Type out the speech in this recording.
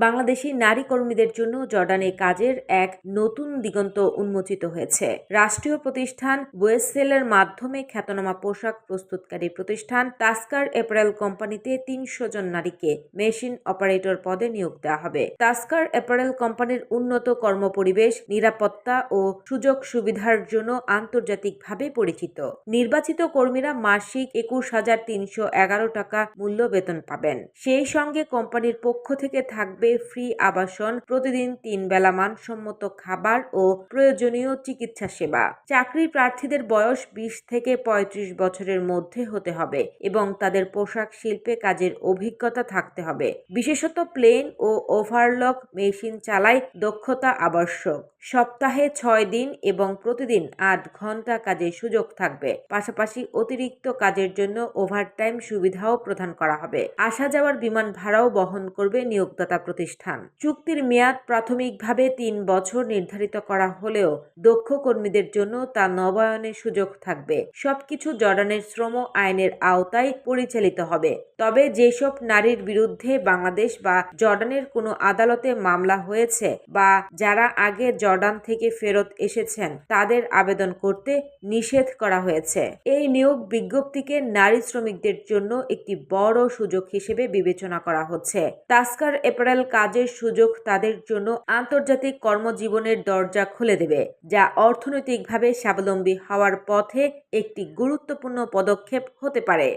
বাংলাদেশি নারী কর্মীদের জন্য জর্ডানে কাজের এক নতুন দিগন্ত উন্মোচিত হয়েছে। রাষ্ট্রীয় প্রতিষ্ঠান ওয়েসেলের মাধ্যমে খ্যাতনামা পোশাক প্রস্তুতকারী প্রতিষ্ঠান তাস্কার অ্যাপারেল কোম্পানিতে তিনশো জন নারীকে মেশিন অপারেটর পদে নিয়োগ দেওয়া হবে। তাস্কার অ্যাপারেল কোম্পানির উন্নত কর্মপরিবেশ, নিরাপত্তা ও সুযোগ সুবিধার জন্য আন্তর্জাতিকভাবে পরিচিত। নির্বাচিত কর্মীরা মাসিক একুশ হাজার তিনশো এগারো টাকা মূল্য বেতন পাবেন। সেই সঙ্গে কোম্পানির পক্ষ থেকে থাকবে ফ্রি আবাসন, প্রতিদিন তিন বেলা মানসম্মত খাবার ও প্রয়োজনীয় চিকিৎসা সেবা। চাকরি প্রার্থীদের বয়স বিশ থেকে পঁয়ত্রিশ বছরের মধ্যে হতে হবে এবং তাদের পোশাক শিল্পে কাজের অভিজ্ঞতা থাকতে হবে। বিশেষত প্লেন ও ওভারলক মেশিন চালায় দক্ষতা আবশ্যক। সপ্তাহে ছয় দিন এবং প্রতিদিন আট ঘণ্টা কাজের সুযোগ থাকবে। পাশাপাশি অতিরিক্ত কাজের জন্য ওভারটাইম সুবিধাও প্রদান করা হবে। আসা যাওয়ার বিমান ভাড়াও বহন করবে নিয়োগদাতা প্রতিষ্ঠান। চুক্তির মেয়াদ প্রাথমিকভাবে তিন বছর নির্ধারিত করা হলেও দক্ষ কর্মীদের জন্য তা নবায়নের সুযোগ থাকবে। সবকিছু জর্ডানের শ্রম আইনের আওতায় পরিচালিত হবে। তবে যেসব নারীর বিরুদ্ধে বাংলাদেশ বা জর্ডানের কোনো আদালতে মামলা হয়েছে বা যারা আগে জর্ডান থেকে ফেরত এসেছেন, তাদের আবেদন করতে নিষেধ করা হয়েছে। এই নিয়োগ বিজ্ঞপ্তিকে নারী শ্রমিকদের জন্য একটি বড় সুযোগ হিসেবে বিবেচনা করা হচ্ছে। তাস্কার অ্যাপারেল কাজের সুযোগ তাদের জন্য আন্তর্জাতিক কর্মজীবনের দরজা খুলে দেবে, যা অর্থনৈতিকভাবে স্বাবলম্বী হওয়ার পথে একটি গুরুত্বপূর্ণ পদক্ষেপ হতে পারে।